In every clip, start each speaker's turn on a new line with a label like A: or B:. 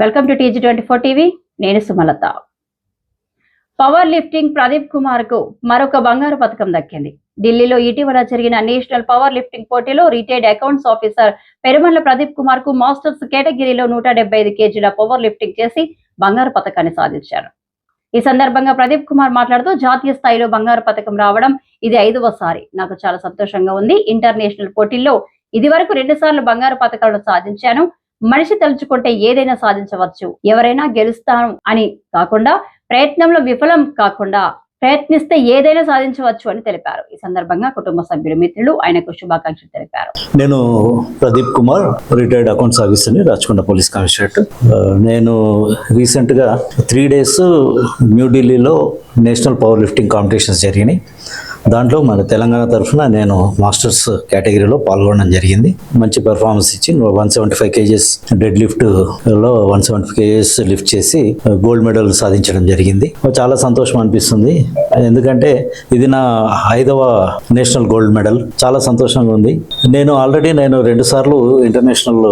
A: Welcome to TG twenty four TV. నేను Sumalatha. Power lifting Pradeep కుమార్కు మరొక బంగారు పథకం దక్కింది. ఢిల్లీలో ఇటీవల జరిగిన నేషనల్ పవర్ లిఫ్టింగ్ పోటీలో retired accounts officer Perumalla Pradeep కుమార్కు masters కేటగిరీలో నూట డెబ్బై ఐదు కేజీల పవర్ లిఫ్టింగ్ చేసి బంగారు పథకాన్ని సాధించారు. ఈ సందర్భంగా ప్రదీప్ కుమార్ మాట్లాడుతూ జాతీయ స్థాయిలో బంగారు పథకం రావడం ఇది ఐదవసారి నాకు చాలా సంతోషంగా ఉంది. ఇంటర్నేషనల్ పోటీల్లో ఇది వరకు రెండు సార్లు బంగారు పథకాలను సాధించాను. మనిషి తలుచుకుంటే ఏదైనా సాధించవచ్చు. ఎవరైనా గెలుస్తాను అని కాకుండా ప్రయత్నంలో విఫలం కాకుండా ప్రయత్నిస్తే ఏదైనా సాధించవచ్చు అని తెలిపారు. ఈ సందర్భంగా కుటుంబ సభ్యుడు మిత్రులు ఆయనకు శుభాకాంక్షలు తెలిపారు.
B: నేను ప్రదీప్ కుమార్ రిటైర్డ్ అకౌంట్స్ ఆఫీసర్ని రాచకొండ పోలీస్ కమిషనరేట్. నేను నేను రీసెంట్గా త్రీ డేస్ న్యూఢిల్లీలో నేషనల్ పవర్ లిఫ్టింగ్ కాంపిటీషన్స్ జరిగినాయి. దాంట్లో మన తెలంగాణ తరఫున నేను మాస్టర్స్ కేటగిరీలో పాల్గొనడం జరిగింది. మంచి పెర్ఫార్మెన్స్ ఇచ్చి one seventy five KGs dead లిఫ్ట్లో one seventy five KGs lift చేసి గోల్డ్ మెడల్ సాధించడం జరిగింది. చాలా సంతోషం అనిపిస్తుంది. ఎందుకంటే ఇది నా ఐదవ నేషనల్ గోల్డ్ మెడల్ చాలా సంతోషంగా ఉంది. నేను ఆల్రెడీ నేను రెండు సార్లు ఇంటర్నేషనల్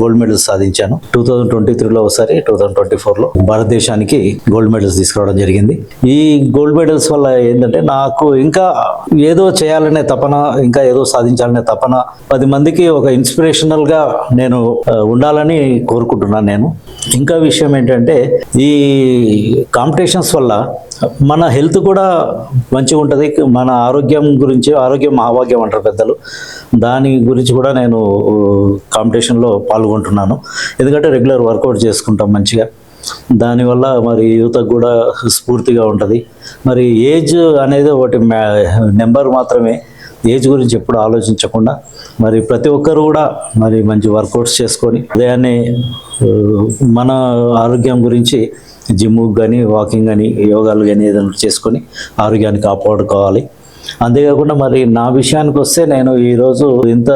B: గోల్డ్ మెడల్స్ సాధించాను. టూ థౌజండ్ ట్వంటీ త్రీలో ఒకసారి టూ థౌజండ్ ట్వంటీ ఫోర్లో భారతదేశానికి గోల్డ్ మెడల్స్ తీసుకురావడం జరిగింది. ఈ గోల్డ్ మెడల్స్ వల్ల ఏంటంటే నాకు ఇంకా ఏదో చేయాలనే తపన ఇంకా ఏదో సాధించాలనే తపన పది మందికి ఒక ఇన్స్పిరేషనల్గా నేను ఉండాలని కోరుకుంటున్నాను నేను. ఇంకా విషయం ఏంటంటే ఈ కాంపిటీషన్స్ వల్ల మన హెల్త్ కూడా మంచిగా ఉంటుంది. మన ఆరోగ్యం గురించి ఆరోగ్యం మహాభాగ్యం అంటారు పెద్దలు. దాని గురించి కూడా నేను కాంపిటీషన్లో పాల్గొంటున్నాను. ఎందుకంటే రెగ్యులర్ వర్కౌట్ చేసుకుంటాం మంచిగా. దానివల్ల మరి యువతకు కూడా స్ఫూర్తిగా ఉంటుంది. మరి ఏజ్ అనేది ఒకటి నెంబర్ మాత్రమే. ఏజ్ గురించి ఎప్పుడు ఆలోచించకుండా మరి ప్రతి ఒక్కరు కూడా మరి మంచి వర్కౌట్స్ చేసుకొని ఉదయాన్నే మన ఆరోగ్యం గురించి జిమ్ కానీ వాకింగ్ కానీ యోగాలు కానీ ఏదైనా చేసుకొని ఆరోగ్యాన్ని కాపాడుకోవాలి. అంతేకాకుండా మరి నా విషయానికి వస్తే నేను ఈరోజు ఇంత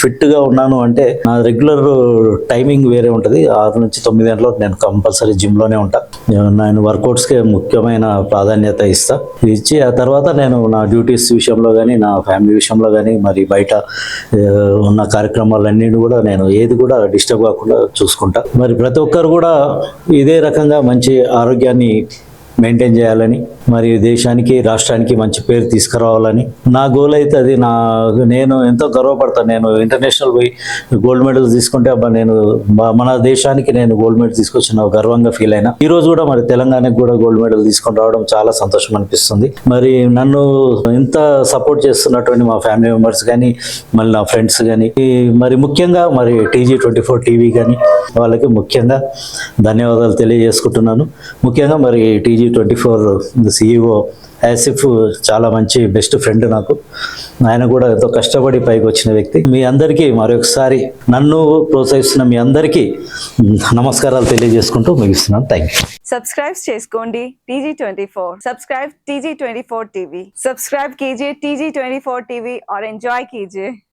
B: ఫిట్గా ఉన్నాను అంటే నా రెగ్యులర్ టైమింగ్ వేరే ఉంటుంది. ఆరు నుంచి తొమ్మిది గంటలకు నేను కంపల్సరీ జిమ్లోనే ఉంటాను నేను వర్కౌట్స్కే ముఖ్యమైన ప్రాధాన్యత ఇస్తా. ఇచ్చి ఆ తర్వాత నేను నా డ్యూటీస్ విషయంలో కానీ నా ఫ్యామిలీ విషయంలో కానీ మరి బయట ఉన్న కార్యక్రమాలన్నీ కూడా నేను ఏది కూడా డిస్టర్బ్ కాకుండా చూసుకుంటా. మరి ప్రతి ఒక్కరు కూడా ఇదే రకంగా మంచి ఆరోగ్యాన్ని మెయింటైన్ చేయాలని మరియు దేశానికి రాష్ట్రానికి మంచి పేరు తీసుకురావాలని. నా గోల్ అయితే అది. నా నేను ఎంతో గర్వపడతాను నేను ఇంటర్నేషనల్ పోయి గోల్డ్ మెడల్ తీసుకుంటే అబ్బా నేను మన దేశానికి నేను గోల్డ్ మెడల్ తీసుకొచ్చిన గర్వంగా ఫీల్ అయినా. ఈ రోజు కూడా మరి తెలంగాణకు కూడా గోల్డ్ మెడల్ తీసుకొని రావడం చాలా సంతోషం అనిపిస్తుంది. మరి నన్ను ఇంత సపోర్ట్ చేస్తున్నటువంటి మా ఫ్యామిలీ మెంబర్స్ కానీ మళ్ళీ నా ఫ్రెండ్స్ కానీ మరి ముఖ్యంగా మరి టీజీ ట్వంటీ ఫోర్ టీవీ కానీ వాళ్ళకి ముఖ్యంగా ధన్యవాదాలు తెలియజేసుకుంటున్నాను. ముఖ్యంగా మరి TG twenty four CEO Asif uh, చాలా మంచి బెస్ట్ ఫ్రెండ్ నాకు. ఆయన కూడా ఎంతో కష్టపడి పైకి వచ్చిన వ్యక్తి. మీ అందరికీ మరొకసారి నన్ను ప్రోత్సహిస్తున్న మీ అందరికీ నమస్కారాలు తెలియజేసుకుంటూ ముగిస్తున్నాను. థ్యాంక్ యూ
C: సబ్స్క్రైబ్ చేసుకోండి TG twenty four subscribe TG twenty four TV subscribe కీజీ TG twenty four TV or enjoy కీజీ